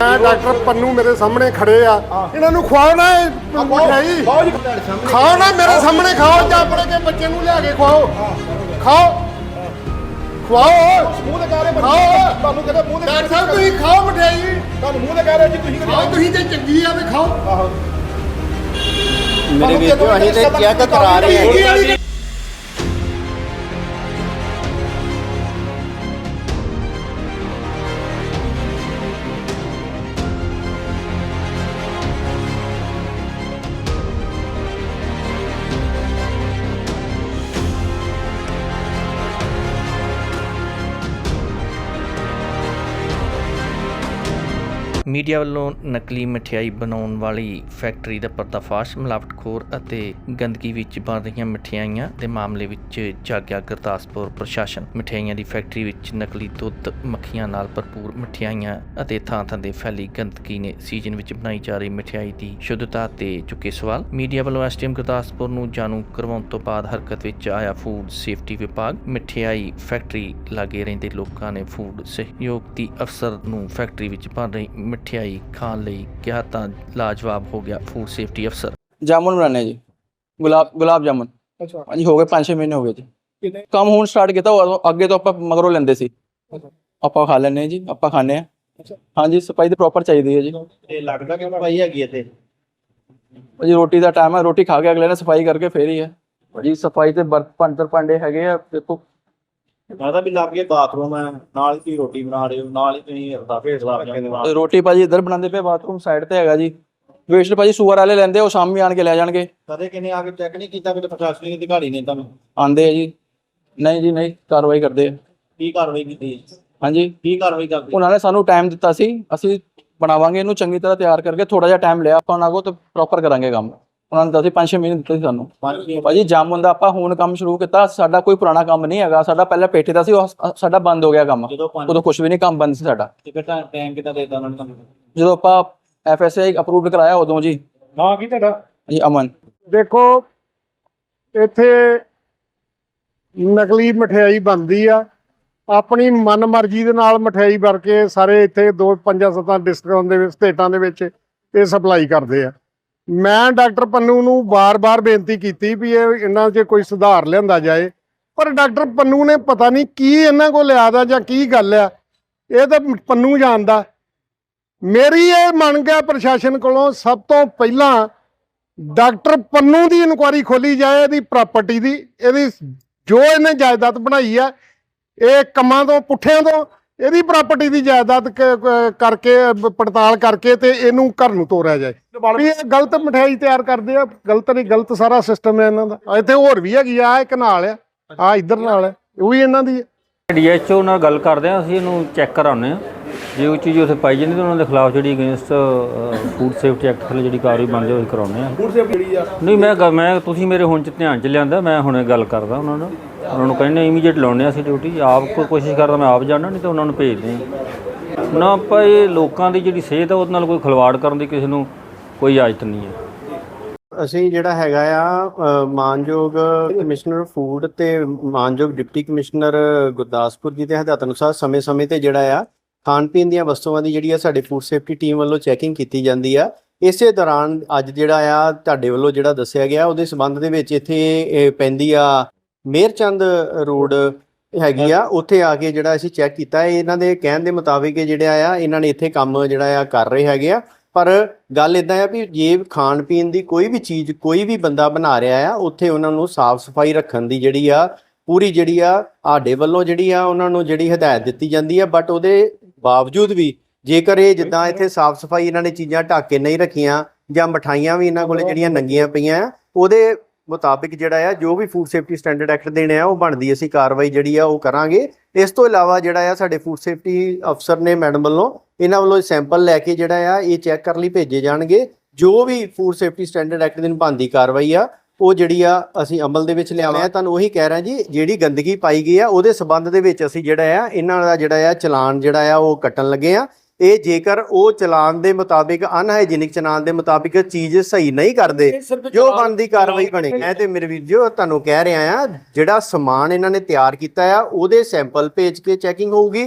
ਮੈਂ ਡਾਕਟਰ ਪੰਨੂ ਮੇਰੇ ਸਾਹਮਣੇ ਖੜੇ ਆ। ਇਹਨਾਂ ਨੂੰ ਖਵਾਓ ਨਾ ਇਹ ਮਠਿਆਈ। ਖਾਓ ਨਾ ਮੇਰੇ ਸਾਹਮਣੇ ਖਾਓ ਜਾਂ ਆਪਣੇ ਕੇ ਬੱਚੇ ਨੂੰ ਲਿਆ ਕੇ ਖਵਾਓ। ਖਾਓ ਖਵਾਓ। ਮੂੰਹ ਤੇ ਕਹਿ ਰਹੇ ਬੱਚੇ ਖਾਓ ਤੁਹਾਨੂੰ ਕਹਿੰਦੇ ਮੂੰਹ ਤੇ ਡਾਕਟਰ ਸਾਹਿਬ ਤੁਸੀਂ ਖਾਓ ਮਠਿਆਈ। ਤੁਹਾਨੂੰ ਮੂੰਹ ਤੇ ਰਹੇ ਜੀ ਤੁਸੀਂ ਖਾਓ ਤੁਸੀਂ ਤੇ ਚੰਗੀ ਆ ਵੀ ਖਾਓ। ਮੇਰੇ ਵੀਰ ਜੋ ਅਸੀਂ ਤੇ ਚੈੱਕ ਕਰਾ ਰਹੇ ਹਾਂ ਮੀਡੀਆ ਵੱਲੋਂ ਨਕਲੀ ਮਠਿਆਈ ਬਣਾਉਣ ਵਾਲੀ ਫੈਕਟਰੀ ਦਾ ਪਰਦਾਫਾਸ਼, ਮਿਲਾਵਟਖੋਰ ਅਤੇ ਗੰਦਗੀ ਵਿੱਚ ਬਣ ਰਹੀਆਂ ਮਠਿਆਈਆਂ ਦੇ ਮਾਮਲੇ ਵਿੱਚ ਜਾਗਿਆ ਗੁਰਦਾਸਪੁਰ ਪ੍ਰਸ਼ਾਸਨ। ਮਠਿਆਈਆਂ ਦੀ ਫੈਕਟਰੀ ਵਿੱਚ ਨਕਲੀ ਦੁੱਧ, ਮੱਖੀਆਂ ਨਾਲ ਭਰਪੂਰ ਮਠਿਆਈਆਂ ਅਤੇ ਥਾਂ-ਥਾਂ ਤੇ ਫੈਲੀ ਗੰਦਗੀ ਨੇ ਸੀਜ਼ਨ ਵਿੱਚ ਬਣਾਈ ਜਾ ਰਹੀ ਮਠਿਆਈ ਦੀ ਸ਼ੁੱਧਤਾ ਤੇ ਚੁੱਕੇ ਸਵਾਲ। ਮੀਡੀਆ ਵੱਲੋਂ ਐਸਟੀਐਮ ਗੁਰਦਾਸਪੁਰ ਨੂੰ ਜਾਣੂ ਕਰਵਾਉਣ ਤੋਂ ਬਾਅਦ ਹਰਕਤ ਵਿੱਚ ਆਇਆ ਫੂਡ ਸੇਫਟੀ ਵਿਭਾਗ। ਮਠਿਆਈ ਫੈਕਟਰੀ ਲਾਗੇ ਰਹਿੰਦੇ ਲੋਕਾਂ ਨੇ ਫੂਡ ਸਹਿਯੋਗ ਦੀ ਅਫਸਰ ਨੂੰ ਫੈਕਟਰੀ ਵਿੱਚ ਬਣ ਰਹੀ ਮਠਿਆਈ ਖਾਣ ਲਈ ਕਿਹਾ ਤਾਂ ਲਾਜਵਾਬ ਹੋ ਗਿਆ ਫੂਡ ਸੇਫਟੀ ਅਫਸਰ ਜਾਮੁਨ ਬਣਾਣੇ ਜੀ। ਗੁਲਾਬ ਗੁਲਾਬ ਜਾਮੁਨ। ਅੱਛਾ। ਹਾਂਜੀ ਹੋ ਗਏ 5-6 ਮਹੀਨੇ ਹੋ ਗਏ ਜੀ। ਕਿੰਨੇ? ਕੰਮ ਹੁਣ ਸਟਾਰਟ ਕੀਤਾ ਉਦੋਂ ਅੱਗੇ ਤੋਂ ਆਪਾਂ ਮਗਰੋਂ ਲੈਂਦੇ ਸੀ। ਆਪਾਂ ਖਾ ਹਾਂ ਜੀ ਆਪਾਂ ਹਾਂ ਅੱਛਾ। ਹਾਂਜੀ ਸਫ਼ਾਈ ਤੇ ਪ੍ਰੋਪਰ ਚਾਹੀਦੀ ਹੈ ਜੀ। ਇਹ ਲੱਗਦਾ ਕਿ ਭਾਈ ਹੈਗੀ ਇੱਥੇ? ਜੀ ਰੋਟੀ ਦਾ ਟਾਈਮ ਹੈ ਰੋਟੀ ਖਾ ਕੇ ਅਗਲੇ ਨੇ ਸਫ਼ਾਈ ਕਰਕੇ ਫੇਰ ਹੀ ਹੈ। ਜੀ ਸਫ਼ਾਈ ਤੇ ਬਰਤਨ ਭਾਂਡੇ ਭਾਂਡੇ ਹੈਗੇ ਆ ਦੇਖੋ। ਲੱਗਦਾ ਵੀ ਲੱਗ ਕੇ ਬਾਥਰੂਮ ਹੈ ਨਾਲ ਹੀ ਤੁਸੀਂ ਰੋਟੀ ਬਣਾ ਰਹੇ ਹੋ ਨਾਲ ਹੀ ਤੁਸੀਂ ਰਫਾਫੇ ਸਲਾਬ ਜਾਂਦੇ ਰੋਟੀ ਭਾਜੀ ਇੱਧਰ ਬਣਾਉਂਦੇ ਪਏ ਬਾਥਰੂਮ ਸਾਈਡ ਤੇ ਹੈਗਾ ਜੀ। ਵੇਸਟ ਭਾਜੀ ਸੂਅਰ ਵਾਲੇ ਲੈਂਦੇ ਉਹ ਸ਼ਾਮੀ ਆਣ ਕੇ ਲੈ ਜਾਣਗੇ। ਕਦੇ ਕਿਨੇ ਆ ਕੇ ਚੈੱਕ ਨਹੀਂ ਕੀਤਾ ਕਿ ਪ੍ਰਸ਼ਾਸਨਿਕ ਅਧਿਕਾਰੀ ਨੇ ਤੁਹਾਨੂੰ? ਆਂਦੇ ਆ ਜੀ। ਨਹੀਂ ਜੀ ਨਹੀਂ ਕਾਰਵਾਈ ਕਰਦੇ ਆ। ਕੀ ਕਾਰਵਾਈ ਕੀਤੀ ਹਾਂਜੀ। ਕੀ ਕਾਰਵਾਈ ਕਰਦੇ ਉਹਨਾਂ ਨੇ ਸਾਨੂੰ ਟਾਈਮ ਦਿੱਤਾ ਸੀ ਅਸੀਂ ਬਣਾਵਾਂਗੇ ਇਹਨੂੰ ਚੰਗੀ ਤਰ੍ਹਾਂ ਤਿਆਰ ਕਰਕੇ ਥੋੜਾ ਜਿਹਾ ਟਾਈਮ ਲਿਆ ਆਪਾਂ ਉਹਨਾਂ ਕੋਲ ਤੇ ਪ੍ਰੋਪਰ ਕਰਾਂਗੇ ਕੰਮ। ਉਹਨਾਂ ਨੇ ਦੱਸੀ 5-6 ਮਹੀਨੇ ਦਿੱਤੇ ਸੀ ਸਾਨੂੰ। ਭਾਜੀ ਜਾਮੁਨ ਦਾ ਆਪਾਂ ਹੁਣ ਕੰਮ ਸ਼ੁਰੂ ਕੀਤਾ ਸਾਡਾ ਕੋਈ ਪੁਰਾਣਾ ਕੰਮ ਨਹੀਂ ਹੈਗਾ ਸਾਡਾ ਪਹਿਲਾਂ ਪੇਠੇ ਦਾ ਸੀ ਉਹ ਸ- ਸਾਡਾ ਬੰਦ ਹੋ ਗਿਆ ਕੰਮ। ਉਦੋਂ ਕੁਝ ਵੀ ਨਹੀਂ ਕੰਮ ਬੰਦ ਸੀ ਸਾਡਾ। ਟਿਕਟ ਟਾਈਮ ਕਿਤਾ ਦੇਤਾ ਉਹਨਾਂ ਨੇ ਤੁਹਾਨੂੰ? ਜਦੋਂ ਆਪਾਂ ਐਫਐਸਆਈ ਅਪਰੂਵਡ ਕਰਾਇਆ ਉਦੋਂ ਜੀ। ਹਾਂ ਕੀ ਤੁਹਾਡਾ? ਜੀ ਅਮਨ। ਦੇਖੋ ਇੱਥੇ ਨਕਲੀ ਮਠਿਆਈ ਬਣਦੀ ਆ। ਆਪਣੀ ਮਨਮਰਜ਼ੀ ਦੇ ਨਾਲ ਮਠਿਆਈ ਭਰ ਕੇ ਸਾਰੇ ਇੱਥੇ ਦੋ ਪੰਜਾਂ ਸੱਤਾਂ ਡਿਸਟ੍ਰਿਕਟਾਂ ਦੇ ਵਿੱਚ ਸਟੇਟਾਂ ਦੇ ਵਿੱਚ ਇਹ ਸਪਲਾਈ ਕਰਦੇ ਆ। ਮੈਂ ਡਾਕਟਰ ਪੰਨੂ ਨੂੰ ਬਾਰ-ਬਾਰ ਬੇਨਤੀ ਕੀਤੀ ਵੀ ਇਹ ਇਹਨਾਂ 'ਚ ਕੋਈ ਸੁਧਾਰ ਲਿਆਂਦਾ ਜਾਏ, ਪਰ ਡਾਕਟਰ ਪੰਨੂ ਨੇ ਪਤਾ ਨਹੀਂ ਕੀ ਇਹਨਾਂ ਕੋਲ ਲਿਆਦਾ ਜਾਂ ਕੀ ਗੱਲ ਆ। ਇਹ ਤਾਂ ਪੰਨੂ ਜਾਣਦਾ। ਮੇਰੀ ਇਹ ਮੰਗ ਹੈ ਪ੍ਰਸ਼ਾਸਨ ਕੋਲੋਂ ਸਭ ਤੋਂ ਪਹਿਲਾਂ ਡਾਕਟਰ ਪੰਨੂ ਦੀ ਇਨਕੁਆਰੀ ਖੋਲੀ ਜਾਏ, ਇਹਦੀ ਪ੍ਰਾਪਰਟੀ ਦੀ, ਇਹਦੀ ਜੋ ਇਹਨੇ ਜਾਇਦਾਦ ਬਣਾਈ ਆ, ਇਹ ਕੰਮਾਂ ਤੋਂ, ਪੁੱਠਿਆਂ ਤੋਂ ਇਹਦੀ ਪ੍ਰਾਪਰਟੀ ਦੀ ਜਾਇਦਾਦ ਕ- ਕ- ਕਰਕੇ ਬ- ਪੜਤਾਲ ਕਰਕੇ ਤੇ ਇਹਨੂੰ ਘਰ ਨੂੰ ਤੋਰਿਆ ਜਾਏ। ਵੀ ਇਹ ਗਲਤ ਮਠਿਆਈ ਤਿਆਰ ਕਰਦੇ ਆ ਗਲਤ ਨਹੀਂ ਗਲਤ ਸਾਰਾ ਸਿਸਟਮ ਹੈ ਇਹਨਾਂ ਦਾ। ਇੱਥੇ ਹੋਰ ਵੀ ਹੈਗੀ ਆ ਇੱਕ ਨਾਲ ਆ ਆ ਇੱਧਰ ਨਾਲ ਆ ਉਹ ਵੀ ਇਹਨਾਂ ਦੀ ਹੈ ਡੀਐਚਓ ਨਾਲ ਗੱਲ ਕਰਦੇ ਆ ਅਸੀਂ ਇਹਨੂੰ ਚੈੱਕ ਕਰਾਉਂਦੇ ਆ। ਜੇ ਉਹ ਚੀਜ਼ ਉੱਥੇ ਪਾਈ ਜਾਂਦੀ ਤਾਂ ਉਹਨਾਂ ਦੇ ਖਿਲਾਫ ਜਿਹੜੀ ਅਗੇਂਸਟ ਫੂਡ ਸੇਫਟੀ ਐਕਟ ਥੱਲੇ ਜਿਹੜੀ ਕਾਰਵਾਈ ਬਣਦੀ ਉਹ ਅਸੀਂ ਕਰਾਉਂਦੇ ਆ। ਫੂਡ ਸੇਫਟੀ ਜਿਹੜੀ ਆ। ਨਹੀਂ ਮੈਂ ਗ- ਮੈਂ ਤੁਸੀਂ ਮੇਰੇ ਹੁਣ ਚ ਧਿਆਨ ਚ ਲਿਆਂਦਾ ਮੈਂ ਹੁਣੇ ਗੱਲ ਕਰਦਾ ਉਹਨਾਂ ਨਾਲ। ਉਹਨਾਂ ਨੂੰ ਕਹਿੰਦੇ ਇਮੀਡੀਏਟ ਲਾਉਣੇ ਅਸੀਂ ਡਿਊਟੀ ਆਪ ਕੋਈ ਕੋਸ਼ਿਸ਼ ਕਰਦਾ ਮੈਂ ਆਪ ਜਾਣਾ, ਨਹੀਂ ਤਾਂ ਉਹਨਾਂ ਨੂੰ ਭੇਜਦੇ ਆ ਨਾ ਆਪਾਂ ਲੋਕਾਂ ਦੀ ਜਿਹੜੀ ਸਿਹਤ ਆ, ਉਹਦੇ ਨਾਲ ਕੋਈ ਖਿਲਵਾੜ ਕਰਨ ਦੀ ਕਿਸੇ ਨੂੰ ਕੋਈ ਇਜਾਜ਼ਤ ਨਹੀਂ ਹੈ। ਅਸੀਂ ਜਿਹੜਾ ਹੈਗਾ ਆ ਮਾਨਯੋਗ ਕਮਿਸ਼ਨਰ ਫੂਡ ਤੇ ਮਾਨਯੋਗ ਡਿਪਟੀ ਕਮਿਸ਼ਨਰ ਗੁਰਦਾਸਪੁਰ ਜੀ ਦੇ ਹਦਾਇਤ ਅਨੁਸਾਰ ਸਮੇਂ-ਸਮੇਂ ਤੇ ਜਿਹੜਾ ਆ ਖਾਣ ਪੀਣ ਦੀਆਂ ਵਸਤੂਆਂ ਦੀ ਜਿਹੜੀ ਆ, ਸਾਡੇ ਫੂਡ ਸੇਫਟੀ ਟੀਮ ਵੱਲੋਂ ਚੈਕਿੰਗ ਕੀਤੀ ਜਾਂਦੀ ਆ। ਇਸੇ ਦੌਰਾਨ ਅੱਜ ਜਿਹੜਾ ਆ, ਤੁਹਾਡੇ ਵੱਲੋਂ ਜਿਹੜਾ ਦੱਸਿਆ ਗਿਆ, ਉਹਦੇ ਸਬੰਧ ਦੇ ਵਿੱਚ ਇੱਥੇ ਪੈਂਦੀ ਆ ਮੇਰਚੰਦ ਰੋਡ ਹੈਗੀ ਆ ਉੱਥੇ ਆ ਕੇ ਜਿਹੜਾ ਅਸੀਂ ਚੈੱਕ ਕੀਤਾ ਇਹ ਇਹਨਾਂ ਦੇ ਕਹਿਣ ਦੇ ਮੁਤਾਬਿਕ ਜਿਹੜਾ ਆ ਇਹਨਾਂ ਨੇ ਇੱਥੇ ਕੰਮ ਜਿਹੜਾ ਆ ਕਰ ਰਹੇ ਹੈਗੇ ਆ। ਪਰ ਗੱਲ ਇਦਾਂ ਆ ਵੀ ਜੇ ਖਾਣ ਪੀਣ ਦੀ ਕੋਈ ਵੀ ਚੀਜ਼ ਕੋਈ ਵੀ ਬੰਦਾ ਬਣਾ ਰਿਹਾ ਆ ਉੱਥੇ ਉਹਨਾਂ ਨੂੰ ਸਾਫ਼ ਸਫ਼ਾਈ ਰੱਖਣ ਦੀ ਜਿਹੜੀ ਆ ਪੂਰੀ ਜਿਹੜੀ ਆ ਆਡੇ ਵੱਲੋਂ ਜਿਹੜੀ ਆ ਉਹਨਾਂ ਨੂੰ ਜਿਹੜੀ ਹਦਾਇਤ ਦਿੱਤੀ ਜਾਂਦੀ ਆ। ਬਟ ਉਹਦੇ ਬਾਵਜੂਦ ਵੀ ਜੇਕਰ ਇਹ ਜਿੱਦਾਂ ਇੱਥੇ ਸਾਫ਼ ਸਫ਼ਾਈ ਇਹਨਾਂ ਨੇ ਚੀਜ਼ਾਂ ਢੱਕ ਕੇ ਨਹੀਂ ਰੱਖੀਆਂ ਜਾਂ ਮਠਾਈਆਂ ਵੀ ਇਹਨਾਂ ਕੋਲੇ ਜਿਹੜੀਆਂ ਨੰਗੀਆਂ ਪਈਆਂ ਆ ਉਹਦੇ ਮੁਤਾਬਿਕ ਜਿਹੜਾ ਆ, ਜੋ ਵੀ ਫੂਡ ਸੇਫਟੀ ਸਟੈਂਡਰਡ ਐਕਟ ਦੇਣੇ ਆ, ਉਹ ਬਣਦੀ ਅਸੀਂ ਕਾਰਵਾਈ ਜਿਹੜੀ ਆ, ਉਹ ਕਰਾਂਗੇ। ਇਸ ਤੋਂ ਇਲਾਵਾ ਜਿਹੜਾ ਆ, ਸਾਡੇ ਫੂਡ ਸੇਫਟੀ ਅਫਸਰ ਨੇ ਮੈਡਮ ਵੱਲੋਂ ਇਹਨਾਂ ਵੱਲੋਂ ਸੈਂਪਲ ਲੈ ਕੇ ਜਿਹੜਾ ਆ, ਇਹ ਚੈੱਕ ਕਰਨ ਲਈ ਭੇਜੇ ਜਾਣਗੇ। ਜੋ ਵੀ ਫੂਡ ਸੇਫਟੀ ਸਟੈਂਡਰਡ ਐਕਟ ਦੀ ਨਿਭਾਉਂਦੀ ਕਾਰਵਾਈ ਆ, ਉਹ ਜਿਹੜੀ ਆ, ਅਸੀਂ ਅਮਲ ਦੇ ਵਿੱਚ ਲਿਆਵਾਂ ਮੈਂ ਤੁਹਾਨੂੰ ਉਹੀ ਕਹਿ ਰਿਹਾ ਜੀ, ਜਿਹੜੀ ਗੰਦਗੀ ਪਾਈ ਗਈ ਆ, ਉਹਦੇ ਸਬੰਧ ਦੇ ਵਿੱਚ ਅਸੀਂ ਜਿਹੜਾ ਆ, ਇਹਨਾਂ ਦਾ ਜਿਹੜਾ ਆ, ਚਲਾਨ ਜਿਹੜਾ ਆ, ਉਹ ਕੱਟਣ ਲੱਗੇ ਆ। ਇਹ ਜੇਕਰ ਉਹ ਚਲਾਨ ਦੇ ਮੁਤਾਬਿਕ ਅਨਹਾਈਜੀਨਿਕ ਚਲਾਨ ਦੇ ਮੁਤਾਬਿਕ ਚੀਜ਼ ਸਹੀ ਨਹੀਂ ਕਰਦੇ ਜੋ ਬਣਦੀ ਕਾਰਵਾਈ ਬਣੇ। ਮੈਂ ਤੇ ਮੇਰੇ ਵੀਰ ਜੋ ਤੁਹਾਨੂੰ ਕਹਿ ਰਿਹਾ ਆ ਜਿਹੜਾ ਸਮਾਨ ਇਹਨਾਂ ਨੇ ਤਿਆਰ ਕੀਤਾ ਆ ਉਹਦੇ ਸੈਂਪਲ ਭੇਜ ਕੇ ਚੈਕਿੰਗ ਹੋਊਗੀ।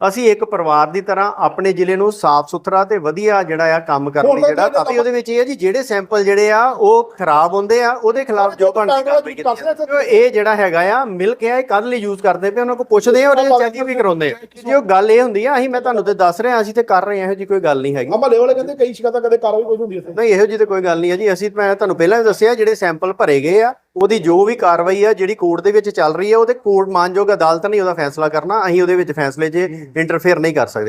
ਅਸੀਂ ਇੱਕ ਪਰਿਵਾਰ ਦੀ ਤਰ੍ਹਾਂ ਆਪਣੇ ਜ਼ਿਲ੍ਹੇ ਨੂੰ ਸਾਫ਼ ਸੁਥਰਾ ਤੇ ਵਧੀਆ ਜਿਹੜਾ ਆ ਕੰਮ ਕਰਨ ਲਈ ਜਿਹੜਾ ਕਾਫੀ ਉਹਦੇ ਵਿੱਚ ਇਹ ਹੈ ਜੀ ਜਿਹੜੇ ਸੈਂਪਲ ਜਿਹੜੇ ਆ ਉਹ ਖਰਾਬ ਹੁੰਦੇ ਆ ਉਹਦੇ ਖਿਲਾਫ ਜੋ ਬਣਦੀ ਕਾਰਵਾਈ ਕੀਤੀ। ਇਹ ਜਿਹੜਾ ਹੈਗਾ ਆ ਮਿਲਕ ਹੈ ਇਹ ਕਦ ਲਈ ਯੂਜ਼ ਕਰਦੇ ਪਏ ਉਹਨਾਂ ਕੋਲ ਪੁੱਛਦੇ ਆ ਔਰ ਇਹ ਚੈੱਕ ਵੀ ਕਰਾਉਂਦੇ ਆ। ਜੀ ਉਹ ਗੱਲ ਇਹ ਹੁੰਦੀ ਆ ਅਸੀਂ ਮੈਂ ਤੁਹਾਨੂੰ ਤੇ ਦੱਸ ਰਿਹਾ ਅਸੀਂ ਤੇ ਕਰ ਰਹੇ ਆ ਇਹੋ ਜੀ ਕੋਈ ਗੱਲ ਨਹੀਂ ਹੈਗੀ। ਮਹੱਲੇ ਵਾਲੇ ਕਹਿੰਦੇ ਕਈ ਸ਼ਿਕਾਇਤਾਂ ਕਦੇ ਕਾਰਵਾਈ ਕੋਈ ਹੁੰਦੀ ਇੱਥੇ। ਨਹੀਂ ਇਹੋ ਜਿਹੀ ਤਾਂ ਕੋਈ ਗੱਲ ਨਹੀਂ ਹੈ ਜੀ ਅਸੀਂ ਮੈਂ ਤੁਹਾਨੂੰ ਪਹਿਲਾਂ ਵੀ ਦੱਸਿਆ ਜਿਹੜੇ ਸੈਂਪਲ ਭਰੇ ਗਏ ਆ ਉਹਦੀ ਜੋ ਵੀ ਕਾਰਵਾਈ ਆ ਜਿਹੜੀ ਕੋਰਟ ਦੇ ਵਿੱਚ ਚੱਲ ਰਹੀ ਆ ਉਹਦੇ ਕੋਰਟ ਮਾਨਯੋਗ ਅਦਾਲਤ ਨਹੀਂ ਉਹਦਾ ਫੈਸਲਾ ਕਰਨਾ ਅਸੀਂ ਉਹਦੇ ਵਿੱਚ ਫੈਸਲੇ 'ਚ ਇੰਟਰਫੇਅਰ ਨਹੀਂ ਕਰ ਸਕਦੇ।